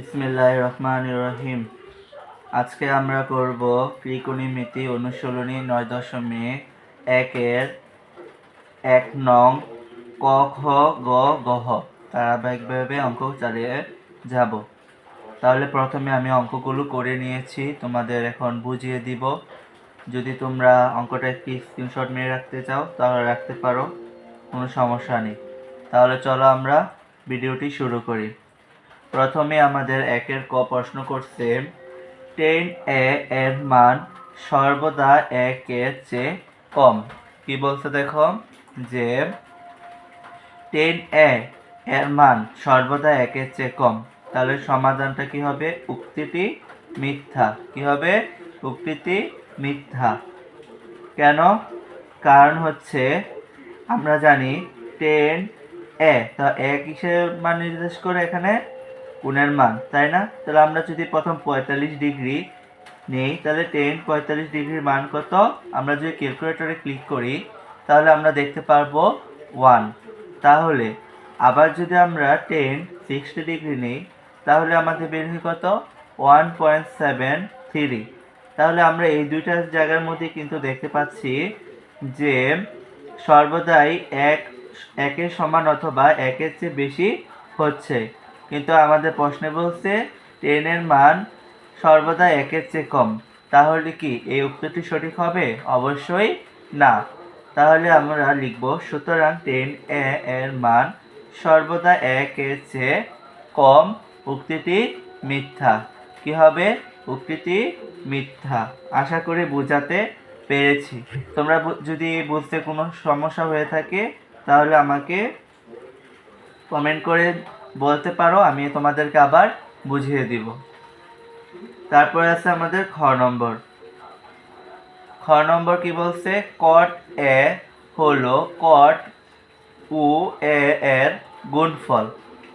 বিসমিল্লাহ রহমান রহিম আজকে আমরা করব ত্রিকোণমিতি অনুশীলনী নয় দশমিক একের এক নং ক, খ, গ গহ ধারাবাহিকভাবে অঙ্ক চালিয়ে যাব। তাহলে প্রথমে আমি অঙ্কগুলো করে নিয়েছি, তোমাদের এখন বুঝিয়ে দিব। যদি তোমরা অঙ্কটা একটি স্ক্রিনশট মেরে রাখতে চাও, তাহলে রাখতে পারো, কোনো সমস্যা নেই। তাহলে চলো আমরা ভিডিওটি শুরু করি। প্রথমে আমাদের একের ক প্রশ্ন করছে, টেন এ এর মান সর্বদা একের চেয়ে কম। কি বলছে দেখো? যে টেন এ এর মান সর্বদা একের চেয়ে কম। তাহলে সমাধানটা কি হবে? উক্তিটি মিথ্যা। কি হবে? উক্তিটি মিথ্যা। কেন? কারণ হচ্ছে আমরা জানি টেন এ, তা এ কিসের মান নির্দেশ করে এখানে কোণের মান, তাই না? তাহলে আমরা যদি প্রথম পঁয়তাল্লিশ ডিগ্রি নেই, তাহলে টেন পঁয়তাল্লিশ ডিগ্রির মান কত? আমরা যদি ক্যালকুলেটরে ক্লিক করি, তাহলে আমরা দেখতে পারব ওয়ান তাহলে আবার যদি আমরা টেন সিক্সটি ডিগ্রি নেই, তাহলে আমাদের বের হয় কত? ওয়ান পয়েন্ট সেভেন থ্রি তাহলে আমরা এই দুইটা জায়গার মধ্যে কিন্তু দেখতে পাচ্ছি যে সর্বদাই এক, একের সমান অথবা একের চেয়ে বেশি হচ্ছে। কিন্তু আমাদের প্রশ্নে বলছে টেনের মান সর্বদা একের চেয়ে কম। তাহলে কি এই উত্তরটি সঠিক হবে? অবশ্যই না। তাহলে আমরা লিখব, সুতরাং টেন এ এর মান সর্বদা একের চেয়ে কম। উক্তিটি মিথ্যা। কি হবে? উক্তিটি মিথ্যা। আশা করি বোঝাতে পেরেছি। তোমরা যদি বুঝতে কোনো সমস্যা হয়ে থাকে, তাহলে আমাকে কমেন্ট করে বলতে পারো, আমি তোমাদেরকে আবার বুঝিয়ে দিব। তারপরে আছে আমাদের খ নম্বর। খ নম্বর কি বলছে? কট এ হলো কট উ এ এর গুণফল।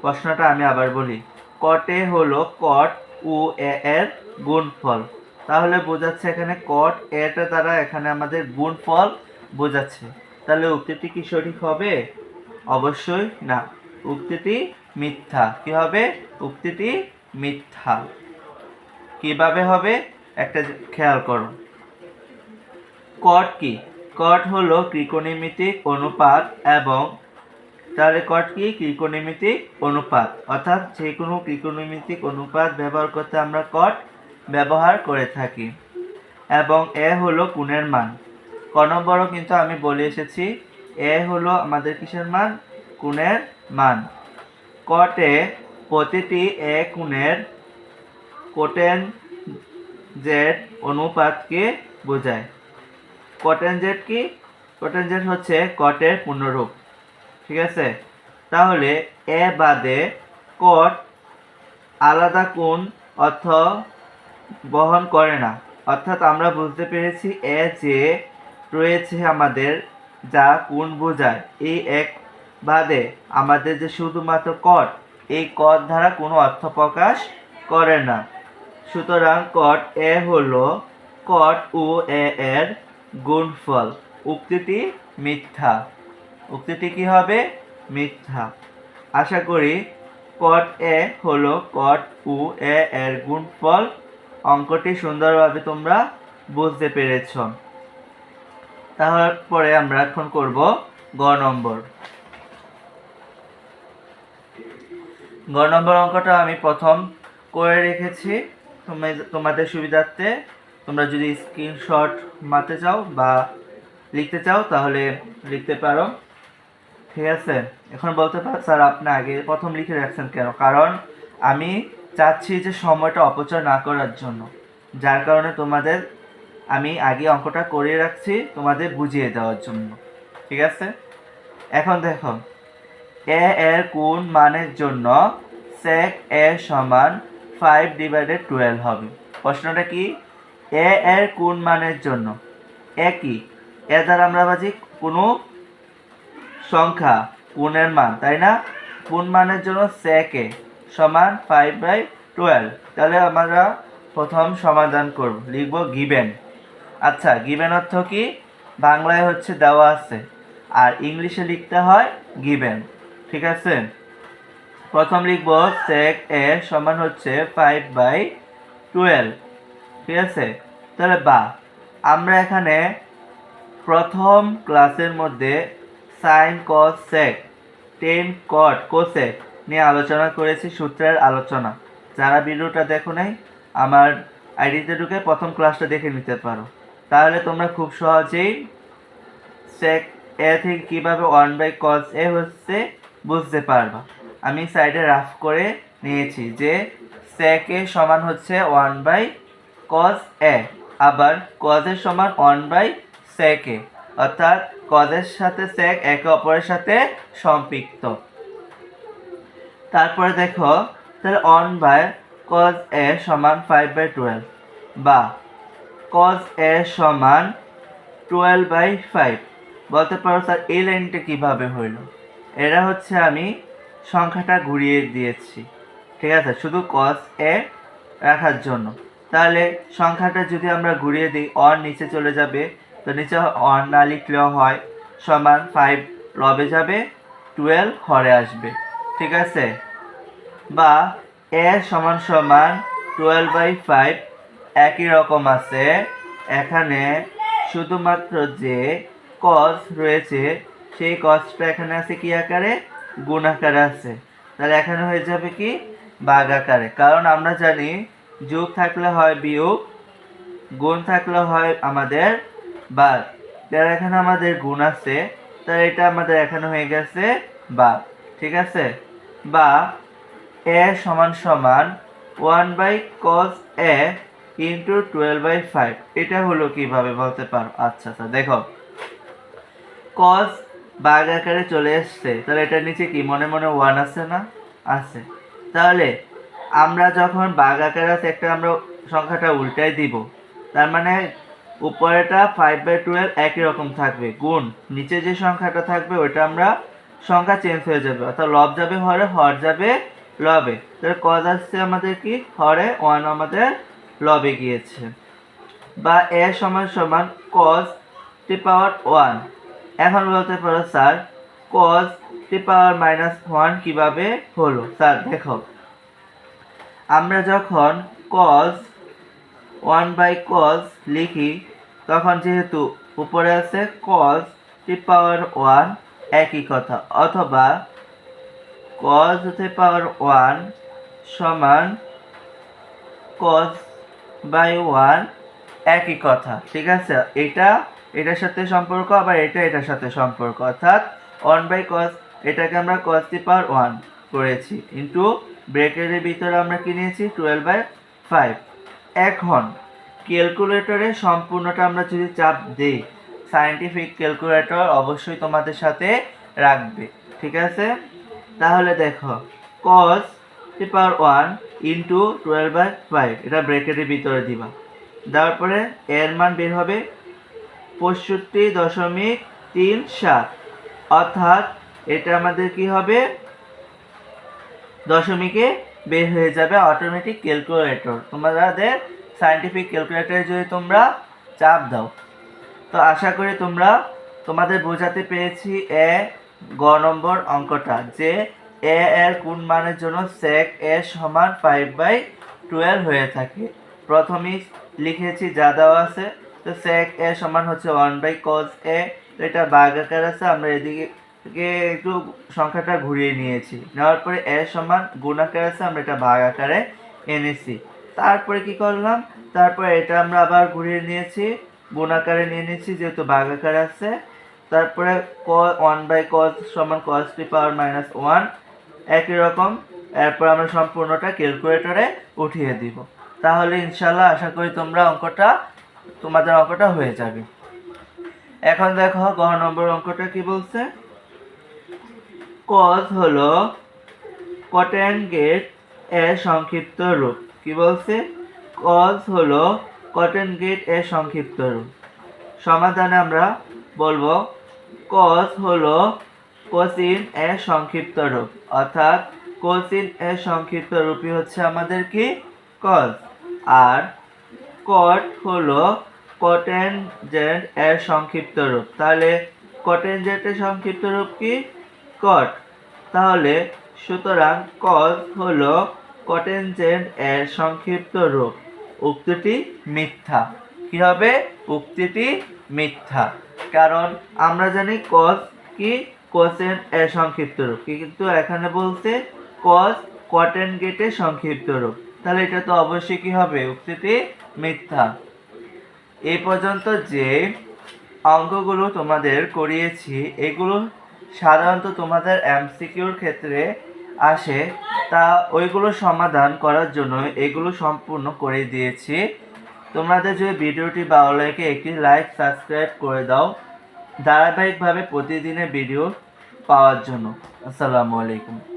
প্রশ্নটা আমি আবার বলি। কট এ হলো কট উ এ এর গুণফল। তাহলে বোঝাচ্ছে এখানে কট এটা দ্বারা এখানে আমাদের গুণফল বোঝাচ্ছে। তাহলে উক্তিটি কি সঠিক হবে? অবশ্যই না। উক্তিটি মিথ্যা। কি হবে? উক্তিটি মিথ্যা। কীভাবে হবে? একটা খেয়াল করো। কট কি? কট হলো ত্রিকোণমিতিক অনুপাত এবং তাহলে কট কি? ত্রিকোণমিতিক অনুপাত। অর্থাৎ যে কোনো ত্রিকোণমিতিক অনুপাত ব্যবহার করতে আমরা কট ব্যবহার করে থাকি। এবং এ হলো কোণের মান। ক নম্বরও কিন্তু আমি বলে এসেছি, এ হলো আমাদের কিসের মান? কোণের মান। কটে প্রতিটি এ কোণের কোটেন জেড অনুপাতকে বোঝায়? কটেন জেড কি? কটেন জেড হচ্ছে কটের পূর্ণরূপ। ঠিক আছে? তাহলে এ বাদে কট আলাদা কোণ অর্থ বহন করে না। অর্থাৎ আমরা বুঝতে পেরেছি এ যে রয়েছে আমাদের যা কোণ বোঝায়। এই এক বাদে আমাদের যে শুধুমাত্র কট, এই কট দ্বারা কোনো অর্থ প্রকাশ করে না। সুতরাং কট এ হলো কট ও এ এর গুণফল। উক্তিটি মিথ্যা। উক্তিটি কি হবে? মিথ্যা। আশা করি কট এ হলো কট উ এ এর গুণফল। অঙ্কটি সুন্দরভাবে তোমরা বুঝতে পেরেছ। তারপরে আমরা এখন করব গ নম্বর। গ নম্বর অঙ্কটা আমি প্রথম করে রেখেছি। তুমি- তোমাদের সুবিধার্থে তোমরা যদি স্ক্রিনশট মারতে চাও বা লিখতে চাও তাহলে লিখতে পারো। ঠিক আছে? এখন বলতে পার, স্যার আপনি আগে প্রথম লিখে রাখছেন কেন? কারণ আমি চাচ্ছি যে সময়টা অপচয় না করার জন্য। যার কারণে তোমাদের আমি আগে অঙ্কটা করে রাখছি তোমাদের বুঝিয়ে দেওয়ার জন্য। ঠিক আছে? এখন দেখো এ এর কোন মানের জন্য sec এ সমান ফাইভ ডিভাইডেড টুয়েলভ হবে? প্রশ্নটা কি? এ এর কোন মানের জন্য? এ কি? এ দ্বারা আমরা বাজি কোনো সংখ্যা, কোণের মান, তাই না? কোন মানের জন্য sec এ সমান ফাইভ বাই টুয়েলভ তাহলে আমরা প্রথম সমাধান করব, লিখব গিভেন আচ্ছা গিভেন অর্থ কি? বাংলায় হচ্ছে দেওয়া আছে, আর ইংলিশে লিখতে হয় গিভেন ঠিক আছে? প্রথম লিখব sec এ সমান হচ্ছে ফাইভ বাই টুয়েলভ ঠিক আছে? তাহলে বা, আমরা এখানে প্রথম ক্লাসের মধ্যে sin cos sec tan cot cosec নিয়ে আলোচনা করেছি সূত্রের আলোচনা। যারা ভিডিওটা দেখো নাই, আমার আইডিতে ঢুকে প্রথম ক্লাসটা দেখে নিতে পারো। তাহলে তোমরা খুব সহজেই সেক এ থেকে কীভাবে ওয়ান বাই কস এ হচ্ছে বুঝতে পারবা। আমি সাইডে রাফ করে নিয়েছি যে এ সমান হচ্ছে ওয়ান বাই কস এ আবার কজের সমান ওয়ান বাই এ, অর্থাৎ কজের সাথে সেক একে অপরের সাথে সম্পৃক্ত। তারপরে দেখো, তাহলে অন বাই কজ এ সমান ফাইভ বাই টুয়েলভ বা কজ এ সমান টুয়েলভ বাই ফাইভ বলতে পারো স্যার এই লাইনটা কীভাবে হইল? এরা হচ্ছে আমি সংখ্যাটা ঘুরিয়ে দিয়েছি। ঠিক আছে? শুধু কস এ রাখার জন্য। তাহলে সংখ্যাটা যদি আমরা ঘুরিয়ে দিই অন নিচে চলে যাবে, তো নিচে অন না লিখলেও হয়, সমান ফাইভ লবে যাবে টুয়েলভ হরে আসবে। ঠিক আছে? বা এ সমান সমান টুয়েলভ বাই ফাইভ একই রকম আছে। এখানে শুধুমাত্র যে কস রয়েছে সেই কসটা এখানে আছে কি আকারে? গুণ আকারে আছে। তাহলে এখানে হয়ে যাবে কি? বাঘ আকারে। কারণ আমরা জানি যোগ থাকলে হয় বিয়োগ, গুণ থাকলে হয় আমাদের বাঘ। তাহলে এখানে আমাদের গুণ আছে, তার এটা আমাদের এখানে হয়ে গেছে বা ঠিক আছে? বা এ সমান সমান one by cos A into twelve by five. এটা হলো কীভাবে বলতে পারো? আচ্ছা আচ্ছা দেখো। কস বাঘ আকারে চলে এসছে। তাহলে এটার নিচে কি? মনে মনে ওয়ান আছে না? আছে। তাহলে আমরা যখন বাঘ আকারে আছে, একটা আমরা সংখ্যাটা উল্টাই দিব। তার মানে উপরেটা ফাইভ বাই টুয়েলভ একই রকম থাকবে। গুণ, নিচে যে সংখ্যাটা থাকবে, ওইটা আমরা সংখ্যা চেঞ্জ হয়ে যাবে। অর্থাৎ লব যাবে হরে, হর যাবে লবে। তাহলে কজ আসছে আমাদের কি? হরে ওয়ান আমাদের লবে গিয়েছে। বা এ সমান সমান কজ টি পাওয়ার ওয়ান এখন বলতে পারো, sir cos T power minus one কীভাবে হলো? স্যার, দেখো। আমরা যখন কজ ওয়ান বাই কজ লিখি, তখন যেহেতু উপরে আছে কজ টি পাওয়ার ওয়ান একই কথা, অথবা কজ টি পাওয়ার ওয়ান সমান কজ বাই ওয়ান একই কথা, ঠিক আছে? এটা এটার সাথে সম্পর্ক, আবার এটা এটার সাথে সম্পর্ক। অর্থাৎ ওয়ান বাই কজ এটাকে আমরা কজ টি পাওয়ার ওয়ান করেছি। ইন্টু ব্রেকেটের ভিতরে আমরা কি নিয়েছি? টুয়েলভ বাই ফাইভ এখন ক্যালকুলেটরে সম্পূর্ণটা আমরা যদি চাপ দিই সায়েন্টিফিক ক্যালকুলেটর অবশ্যই তোমাদের সাথে রাখবে। ঠিক আছে? তাহলে দেখো cos T power one into twelve by five এটা ব্রেকেটের ভিতরে দিবা। দেওয়ার পরে এর মান বের হবে পঁয়ষট্টি দশমিক তিন সাত। অর্থাৎ এটা আমাদের কি হবে? দশমিকে বের হয়ে যাবে অটোমেটিক ক্যালকুলেটর তোমাদের সায়েন্টিফিক ক্যালকুলেটরে যদি তোমরা চাপ দাও। তো আশা করি তোমরা তোমাদের বোঝাতে পেরেছি এ, গ নম্বর অঙ্কটা যে এ এর কোন মানের জন্য সেক এ সমান ফাইভ বাই টুয়েলভ হয়ে থাকে। প্রথমেই লিখেছি যা দেওয়া আছে। তো সেক এ সমান হচ্ছে ওয়ান বাই কজ এ এটা বাঘ আকার আছে, আমরা এদিকে একটু সংখ্যাটা ঘুরিয়ে নিয়েছি। নেওয়ার পরে এ সমান গুণ আকারে আছে, আমরা এটা ভাগ আকারে এনেছি। তারপরে কি করলাম? তারপরে এটা আমরা আবার ঘুরিয়ে নিয়েছি, গুণ আকারে নিয়ে নিয়েছি, যেহেতু ভাগ আকারে আছে। তারপরে ক ওয়ান বাই কস সমান কস টি পাওয়ার মাইনাস ওয়ান একই রকম। এরপর আমরা সম্পূর্ণটা ক্যালকুলেটরে উঠিয়ে দিব। তাহলে ইনশাল্লাহ আশা করি তোমরা অঙ্কটা তোমাদের অঙ্কটা হয়ে যাবে। এখন দেখো, গ নম্বর অঙ্কটা কি বলছে? কজ হলো গেটের সংক্ষিপ্ত রূপ। কি বলছে? কজ হলো কটেন গেটের সংক্ষিপ্ত রূপ। সমাধানে আমরা বলব কজ হলো কোসিন এর সংক্ষিপ্ত রূপ। অর্থাৎ কোসিন এর সংক্ষিপ্ত রূপই হচ্ছে আমাদের কি? কজ আর কট হলো কটেনজেন্ট এর সংক্ষিপ্ত রূপ। তাহলে কটেনজেন্টের সংক্ষিপ্ত রূপ কি? কট তাহলে সুতরাং কজ হলো কটেনজেন্ট এর সংক্ষিপ্ত রূপ। উক্তিটি মিথ্যা। কি হবে? উক্তিটি মিথ্যা। কারণ আমরা জানি কজ কি? কোসেন এর সংক্ষিপ্ত রূপ। কিন্তু এখানে বলছে কজ কটেন গেটের সংক্ষিপ্ত রূপ। তাহলে এটা তো অবশ্যই কি হবে? উক্তিটি মিথ্যা। এই পর্যন্ত যে অঙ্কগুলো তোমাদের করিয়েছি, এগুলো সাধারণত তোমাদের এমসিকিউর ক্ষেত্রে আসে, তা ওইগুলো সমাধান করার জন্য এগুলো সম্পূর্ণ করে দিয়েছি। তোমাদের যদি ভিডিওটি ভালো লাগে, একটি লাইক, সাবস্ক্রাইব করে দাও ধারাবাহিকভাবে প্রতিদিনের ভিডিও পাওয়ার জন্য। আসসালামু আলাইকুম।